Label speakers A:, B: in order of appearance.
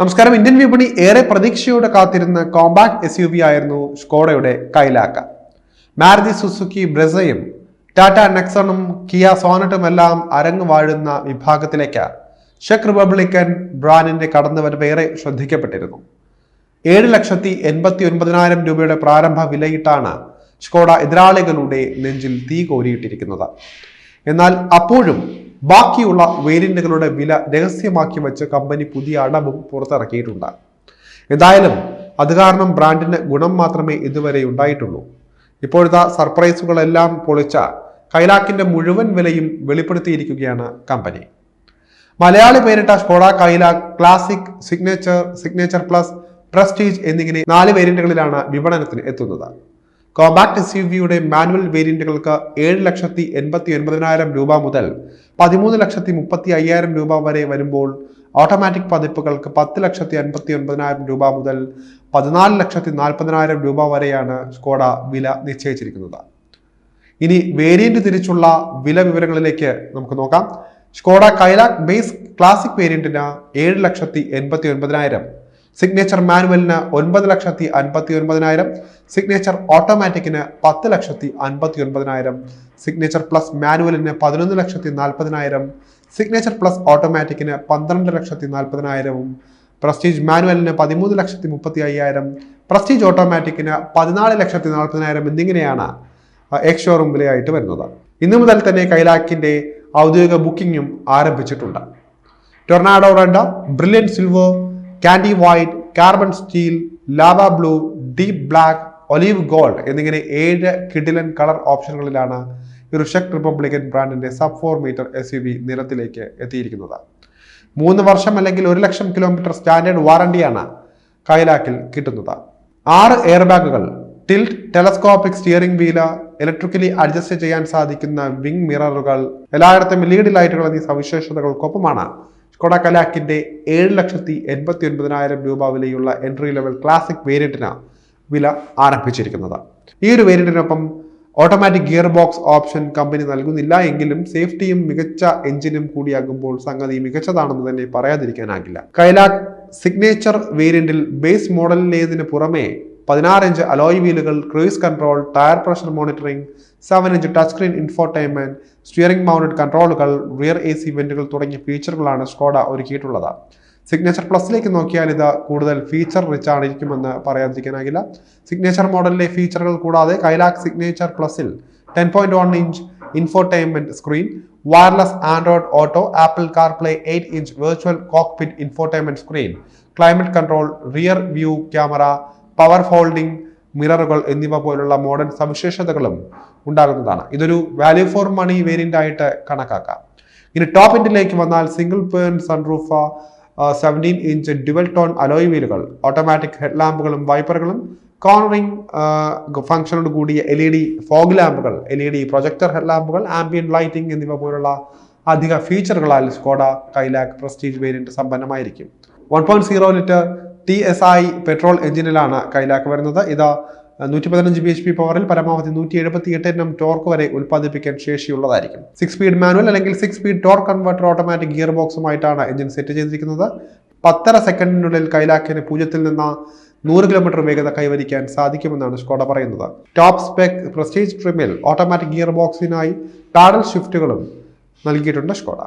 A: നമസ്കാരം. ഇന്ത്യൻ വിപണി ഏറെ പ്രതീക്ഷയോടെ കാത്തിരുന്ന കോമ്പാക്ട് എസ് യു വി ആയിരുന്നു സ്കോഡയുടെ കൈലാക്ക മാരുതി സുസുക്കി ബ്രസയും ടാറ്റ നെക്സണും കിയ സോണറ്റും എല്ലാം അരങ്ങ് വാഴുന്ന വിഭാഗത്തിലേക്ക് ചെക്ക് റിപ്പബ്ലിക്കൻ ബ്രാൻഡിന്റെ കടന്നുവരവ് ഏറെ ശ്രദ്ധിക്കപ്പെട്ടിരുന്നു. ഏഴ് ലക്ഷത്തി എൺപത്തി ഒൻപതിനായിരം രൂപയുടെ പ്രാരംഭ വിലയിട്ടാണ് സ്കോഡ എതിരാളികളുടെ നെഞ്ചിൽ തീ കോരിയിട്ടിരിക്കുന്നത്. എന്നാൽ അപ്പോഴും ബാക്കിയുള്ള വേരിയന്റുകളുടെ വില രഹസ്യമാക്കി വെച്ച് കമ്പനി പുതിയ അടവും പുറത്തിറക്കിയിട്ടുണ്ട്. എന്തായാലും അത് കാരണം ബ്രാൻഡിന് ഗുണം മാത്രമേ ഇതുവരെ ഉണ്ടായിട്ടുള്ളൂ. ഇപ്പോഴത്തെ സർപ്രൈസുകളെല്ലാം പൊളിച്ച കൈലാക്കിന്റെ മുഴുവൻ വിലയും വെളിപ്പെടുത്തിയിരിക്കുകയാണ് കമ്പനി. മലയാളി പേരിട്ട Skoda Kylaq classic signature signature plus prestige എന്നിങ്ങനെ നാല് വേരിയന്റുകളിലാണ് വിപണനത്തിന് എത്തുന്നത്. കോമ്പാക്ട് എസ് യു വിയുടെ മാനുവൽ വേരിയന്റുകൾക്ക് ഏഴ് ലക്ഷത്തി എൺപത്തി ഒൻപതിനായിരം രൂപ മുതൽ പതിമൂന്ന് ലക്ഷത്തി മുപ്പത്തി അയ്യായിരം രൂപ വരെ വരുമ്പോൾ ഓട്ടോമാറ്റിക് പതിപ്പുകൾക്ക് പത്ത് ലക്ഷത്തി അൻപത്തി ഒൻപതിനായിരം രൂപ മുതൽ പതിനാല് ലക്ഷത്തി നാൽപ്പതിനായിരം രൂപ വരെയാണ് സ്കോഡ വില നിശ്ചയിച്ചിരിക്കുന്നത്. ഇനി വേരിയന്റ് തിരിച്ചുള്ള വില വിവരങ്ങളിലേക്ക് നമുക്ക് നോക്കാം. സ്കോഡ കൈലാക് ബേസ് ക്ലാസിക് വേരിയന്റിന് ഏഴ് ലക്ഷത്തി എൺപത്തി ഒൻപതിനായിരം സിഗ്നേച്ചർ മാനുവലിന് ഒൻപത് ലക്ഷത്തി അൻപത്തി ഒൻപതിനായിരം സിഗ്നേച്ചർ ഓട്ടോമാറ്റിക്കിന് പത്ത് ലക്ഷത്തി അൻപത്തി ഒൻപതിനായിരം സിഗ്നേച്ചർ പ്ലസ് മാനുവലിന് പതിനൊന്ന് ലക്ഷത്തി നാൽപ്പതിനായിരം. സിഗ്നേച്ചർ പ്ലസ് ഓട്ടോമാറ്റിക്കിന് പന്ത്രണ്ട് ലക്ഷത്തി നാൽപ്പതിനായിരവും പ്രസ്റ്റീജ് മാനുവലിന് പതിമൂന്ന് ലക്ഷത്തി മുപ്പത്തി അയ്യായിരം പ്രസ്റ്റീജ് ഓട്ടോമാറ്റിക്കിന് പതിനാല് ലക്ഷത്തി നാൽപ്പതിനായിരം എന്നിങ്ങനെയാണ് എക്സ് ഷോറൂം വിലയായിട്ട് വരുന്നത്. ഇന്നു മുതൽ തന്നെ കൈലാക്കിന്റെ ഔദ്യോഗിക ബുക്കിങ്ങും ആരംഭിച്ചിട്ടുണ്ട്. Tornado red brilliant silver candy white carbon steel lava blue deep black olive gold എന്നിങ്ങനെ ഏഴ് കിഡിലൻ കളർ ഓപ്ഷനുകളിലാണ് ഋഷക് റിപ്പബ്ലിക്കൻ ബ്രാൻഡിന്റെ sub four metre S U V നിരത്തിലേക്ക് എത്തിയിരിക്കുന്നത്. മൂന്ന് വർഷം അല്ലെങ്കിൽ ഒരു ലക്ഷം കിലോമീറ്റർ സ്റ്റാൻഡേർഡ് വാറണ്ടിയാണ് കൈലാക്കിൽ കിട്ടുന്നത്. ആറ് എയർ ബാഗുകൾ tilt telescopic steering wheel electrically adjust ചെയ്യാൻ സാധിക്കുന്ന വിങ് മിററുകൾ എല്ലായിടത്തും ലീഡ് ലൈറ്റുകൾ എന്നീ സവിശേഷതകൾക്കൊപ്പമാണ് സ്കോഡ കലാക്കിന്റെ ഏഴ് ലക്ഷത്തി എൺപത്തി ഒൻപതിനായിരം രൂപ വിലയുള്ള എൻട്രി ലെവൽ ക്ലാസിക് വേരിയന്റിന് വില ആരംഭിച്ചിരിക്കുന്നത്. ഈ ഒരു വേരിയന്റിനൊപ്പം ഓട്ടോമാറ്റിക് ഗിയർ ബോക്സ് ഓപ്ഷൻ കമ്പനി നൽകുന്നില്ല എങ്കിലും സേഫ്റ്റിയും മികച്ച എഞ്ചിനും കൂടിയാകുമ്പോൾ സംഗതി മികച്ചതാണെന്ന് തന്നെ പറയാതിരിക്കാനാകില്ല. കൈലാക് സിഗ്നേച്ചർ വേരിയന്റിൽ ബേസ് മോഡലിലേതിന് പുറമെ പതിനാറ് inch alloy വീലുകൾ cruise control tyre pressure monitoring seven inch touch screen infotainment steering mounted കൺട്രോളുകൾ rear A C വെന്റുകൾ തുടങ്ങിയ ഫീച്ചറുകളാണ് സ്കോഡ ഒരുക്കിയിട്ടുള്ളത്. സിഗ്നേച്ചർ പ്ലസിലേക്ക് നോക്കിയാൽ ഇത് കൂടുതൽ ഫീച്ചർ റിച്ച് ആണ് ഇരിക്കുമെന്ന് പറയാതിരിക്കാനാകില്ല. സിഗ്നേച്ചർ മോഡലിലെ ഫീച്ചറുകൾ കൂടാതെ കൈലാക് signature പ്ലസിൽ ten point one inch infotainment screen wireless Android auto Apple car play eight inch virtual cockpit infotainment screen climate control rear view camera power folding മിററുകൾ എന്നിവ പോലുള്ള മോഡേൺ സവിശേഷതകളും ഉണ്ടാകുന്നതാണ്. ഇതൊരു വാല്യൂ ഫോർ മണി വേരിയന്റ് ആയിട്ട് കണക്കാക്കാം. ഇനി top എൻഡിലേക്ക് വന്നാൽ single pane sunroof seventeen inch dual tone alloy വീലുകൾ automatic head ലാമ്പുകളും വൈപ്പറുകളും കോർണറിംഗ് ഫംഗ്ഷനോട് കൂടിയ L E D fog ലാമ്പുകൾ L E D projector head ലാമ്പുകൾ ambient lighting എന്നിവ പോലുള്ള അധിക ഫീച്ചറുകളാൽ Skoda Kylaq prestige variant സമ്പന്നമായിരിക്കും. One point zero litre T S I petrol എഞ്ചിനിലാണ് Kylaq വരുന്നത്. ഇത് നൂറ്റി പതിനഞ്ച് ബി എച്ച് പി പവറിൽ പരമാവധി നൂറ്റി എഴുപത്തി എട്ട് എണ്ണം ടോർക്ക് വരെ ഉൽപ്പാദിപ്പിക്കാൻ ശേഷിയുള്ളതായിരിക്കും. സിക്സ് സ്പീഡ് മാനുവൽ അല്ലെങ്കിൽ six speed torque converter automatic gear ബോക്സുമായിട്ടാണ് engine set ചെയ്തിരിക്കുന്നത്. പത്തര സെക്കൻഡിനുള്ളിൽ കൈലാക്കിന് പൂജ്യത്തിൽ നിന്ന് നൂറ് കിലോമീറ്റർ വേഗത കൈവരിക്കാൻ സാധിക്കുമെന്നാണ് സ്കോഡ പറയുന്നത്. ടോപ്പ് സ്പെക് പ്രസ്റ്റീജ് ട്രിമിൽ ഓട്ടോമാറ്റിക് ഗിയർ ബോക്സിനായി പാഡൽ ഷിഫ്റ്റുകളും നൽകിയിട്ടുണ്ട് സ്കോഡ